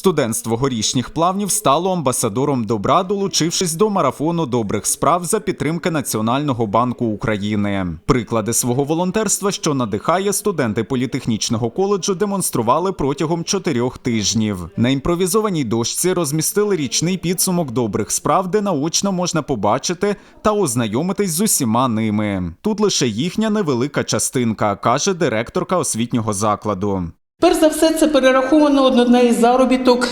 Студентство горішніх плавнів стало амбасадором добра, долучившись до марафону добрих справ за підтримки Національного банку України. Приклади свого волонтерства, що надихає студенти політехнічного коледжу, демонстрували протягом чотирьох тижнів. На імпровізованій дошці розмістили річний підсумок добрих справ, де наочно можна побачити та ознайомитись з усіма ними. Тут лише їхня невелика частинка, каже директорка освітнього закладу. Перш за все, це перераховано однодневний заробіток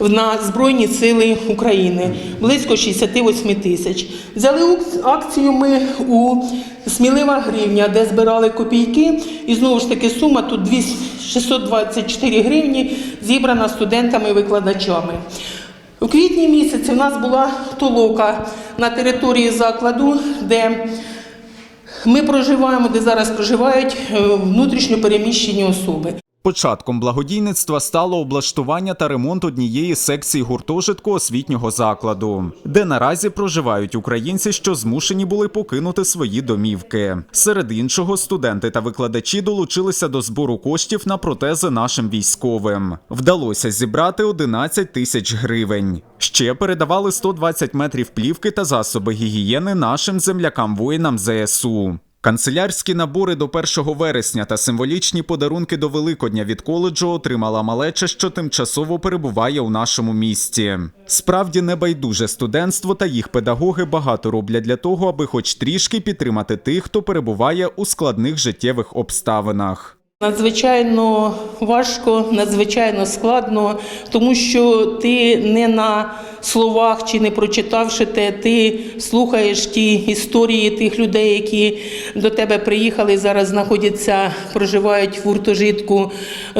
на Збройні Сили України близько 68 тисяч. Взяли акцію ми у Смілива гривня, де збирали копійки, і знову ж таки сума тут 200 624 гривні зібрана студентами і викладачами. У квітні місяці в нас була толока на території закладу, де ми проживаємо, де зараз проживають е, внутрішньо переміщені особи. Початком благодійництва стало облаштування та ремонт однієї секцій гуртожитку освітнього закладу, де наразі проживають українці, що змушені були покинути свої домівки. Серед іншого, студенти та викладачі долучилися до збору коштів на протези нашим військовим. Вдалося зібрати 11 тисяч гривень. Ще передавали 120 метрів плівки та засоби гігієни нашим землякам воїнам ЗСУ. Канцелярські набори до 1 вересня та символічні подарунки до Великодня від коледжу отримала малеча, що тимчасово перебуває у нашому місті. Справді небайдуже студентство та їх педагоги багато роблять для того, аби хоч трішки підтримати тих, хто перебуває у складних життєвих обставинах. Надзвичайно важко, надзвичайно складно, тому що ти не на словах чи не прочитавши те, ти слухаєш ті історії тих людей, які до тебе приїхали, зараз знаходяться, проживають в гуртожитку.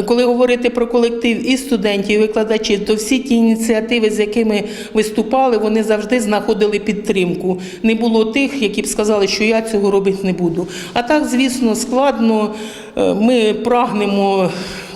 Коли говорити про колектив і студентів, і викладачів, то всі ті ініціативи, з якими виступали, вони завжди знаходили підтримку. Не було тих, які б сказали, що я цього робити не буду. А так, звісно, складно. Е, Ми прагнемо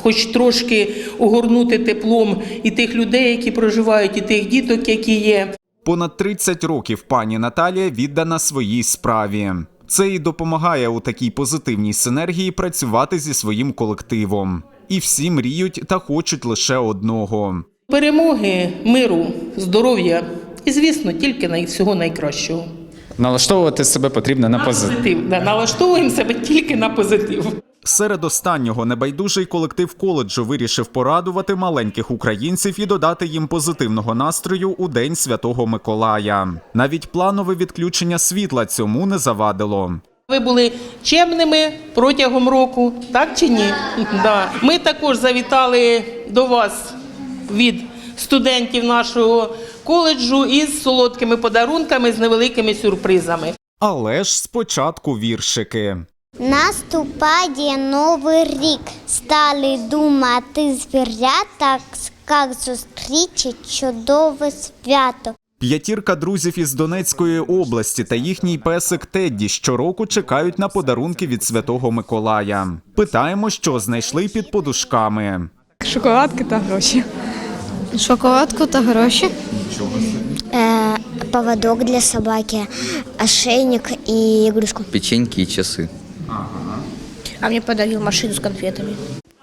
хоч трошки огорнути теплом і тих людей, які проживають, і тих діток, які є. Понад 30 років пані Наталія віддана своїй справі. Це і допомагає у такій позитивній синергії працювати зі своїм колективом. І всі мріють та хочуть лише одного. Перемоги, миру, здоров'я і, звісно, тільки най- всього найкращого. Налаштовувати себе потрібно на позитив. Позитив. Да, налаштовуємо себе тільки на позитив. Серед останнього небайдужий колектив коледжу вирішив порадувати маленьких українців і додати їм позитивного настрою у День Святого Миколая. Навіть планове відключення світла цьому не завадило. Ви були чемними протягом року, так чи ні? Да. Ми також завітали до вас від студентів нашого коледжу із солодкими подарунками, з невеликими сюрпризами. Але ж спочатку віршики. Наступає новий рік. Стали думати звірята, як зустрічі чудове свято. П'ятірка друзів із Донецької області та їхній песик Тедді щороку чекають на подарунки від Святого Миколая. Питаємо, що знайшли під подушками. Шоколадки та гроші. Шоколадку та гроші. Е, поводок для собаки, ошейник і ігрушку. печеньки и часы А мне подарил машину с конфетами.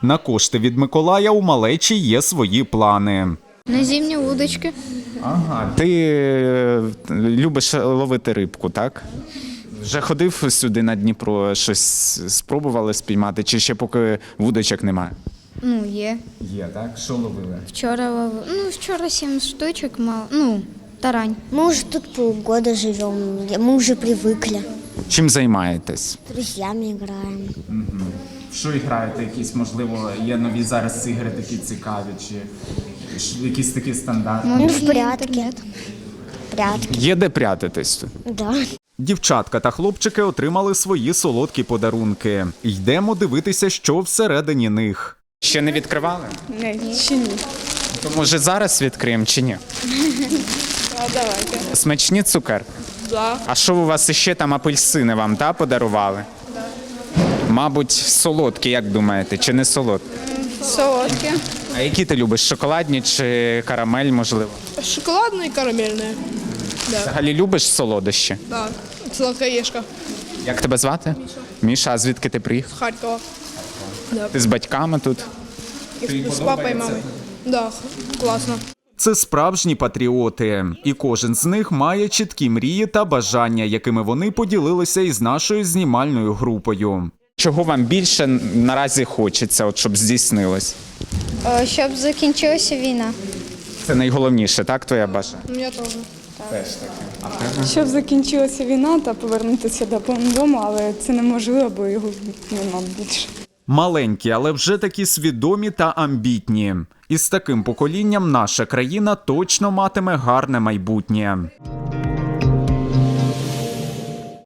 На кошти від Миколая у малечі є свої плани. На зимние удочки. Ага, ти е, любиш ловити рибку, так? Вже ходив сюди на Дніпро, щось спробували спіймати, чи ще поки вудочок немає? Ну, є. Є, так? Що ловили? Вчора лов... ну, вчора сім штучок мав. Ну, тарань. Мы уже тут полгода живем, мы уже привыкли. Чим займаєтесь? С друзьями играем. Що граєте? Якісь, можливо, є нові зараз ігри такі цікаві, чи якісь такі стандартні? Ну, в прятки. Прятки, Є де прятатись тут? да. Дівчатка та хлопчики отримали свої солодкі подарунки. Йдемо дивитися, що всередині них. Ще не відкривали? Ні, ще ні. То може зараз відкриємо чи ні? А давайте. Смачні цукерки? Да. А що у вас іще там апельсини вам та, подарували? Мабуть, солодкі, як думаєте, чи не солодкі? Солодкі. А які ти любиш? Шоколадні чи карамель, можливо? Шоколадные и карамельные. Взагалі любиш солодощі? Да. Сладкоежка. Як тебе звати? Міша. Міша, а звідки ти приїхав? Харькова. Ти з батьками тут? И с папой и мамой. Да, х- классно. Це справжні патріоти, і кожен з них має чіткі мрії та бажання, якими вони поділилися із нашою знімальною групою. Чого вам більше наразі хочеться, от щоб здійснилось? Е, Щоб закінчилася війна. Це найголовніше, так, твоя бажання? У меня тоже. Щоб закінчилася війна та повернутися додому, але це неможливо, бо його нема більше. Маленькі, але вже такі свідомі та амбітні. І з таким поколінням наша країна точно матиме гарне майбутнє.